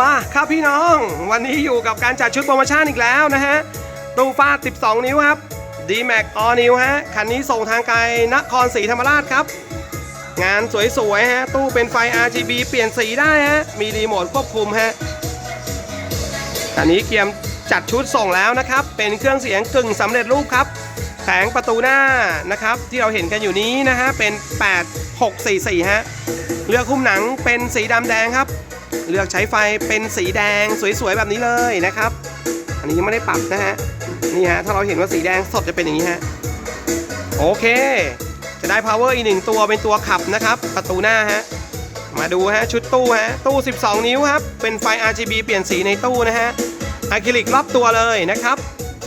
มาครับพี่น้อง วันนี้อยู่กับการจัดชุดโปรโมชั่นอีกแล้วนะฮะตู้ฟาด 12 นิ้วครับ d m a x All New ฮะ คันนี้ส่งทางไกลนครศรีธรรมราชครับ งานสวยๆฮะ ตู้เป็นไฟ RGB เปลี่ยนสีได้ฮะ มีรีโมทควบคุมฮะอันนี้เกียมจัดชุดส่งแล้วนะครับ เป็นเครื่องเสียงกึ่งสำเร็จรูปครับ แผงประตูหน้านะครับ ที่เราเห็นกันอยู่นี้นะฮะ เป็น 8644 ฮะ เลือกหุ้มหนังเป็นสีดำแดงครับ เลือกใช้ไฟเป็นสีแดงสวยๆแบบนี้เลยนะครับ อันนี้ยังไม่ได้ปรับนะฮะนี่ฮะถ้าเราเห็นว่าสีแดงสดจะเป็นอย่างนี้ฮะโอเค จะได้ power อีกหนึ่งตัวเป็นตัวขับนะครับ ประตูหน้าฮะมาดูฮะชุดตู้ฮะตู้ 12 นิ้วครับเป็นไฟ RGB เปลี่ยนสีในตู้นะฮะอะคริลิกรอบตัวเลยนะครับ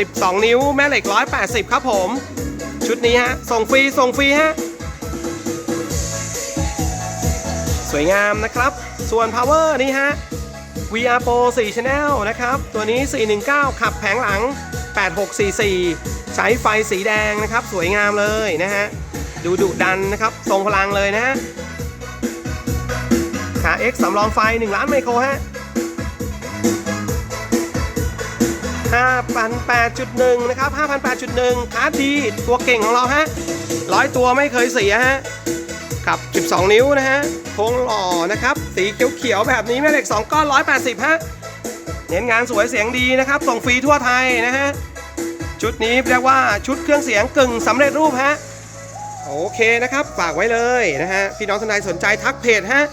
12 นิ้วแม่เหล็ก 180 ครับผม ชุดนี้ฮะส่งฟรีส่งฟรีฮะ สวยงามนะครับ ส่วน power นี่ฮะ VR Pro 4 Channel นะครับ ตัวนี้ 419 ขับแผงหลัง 8644 ใช้ไฟสีแดงนะครับ สวยงามเลยนะฮะ ดูดุดันนะครับ ทรงพลังเลยนะฮะ ขา X สำรองไฟ 1 ล้านไมโครฮะ5,008.1 นะครับ 5,008.1 คาร์ดดี ตัวเก่งของเราฮะร้อยตัวไม่เคยเสียฮะ ขับ 12 นิ้วนะฮะโค้งหล่อนะครับ สีเขียวๆแบบนี้แม่เหล็ก 2 ก้อน 180 ฮะ เน้นงานสวยเสียงดีนะครับ ส่งฟรีทั่วไทยนะฮะ ชุดนี้เรียกว่าชุดเครื่องเสียงกึ่งสำเร็จรูปฮะ โอเคนะครับ ฝากไว้เลยนะฮะ พี่น้องท่านใดสนใจทักเพจฮะ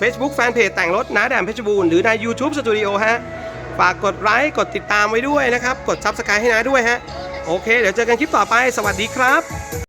Facebook แฟนเพจแต่งรถน้าแดมเพชรบูรณ์หรือใน YouTube Studio ฮะ ฝากกดไลค์กดติดตามไว้ด้วยนะครับ กด Subscribe ให้น้าด้วยฮะ โอเค เดี๋ยวเจอกันคลิปต่อไป สวัสดีครับ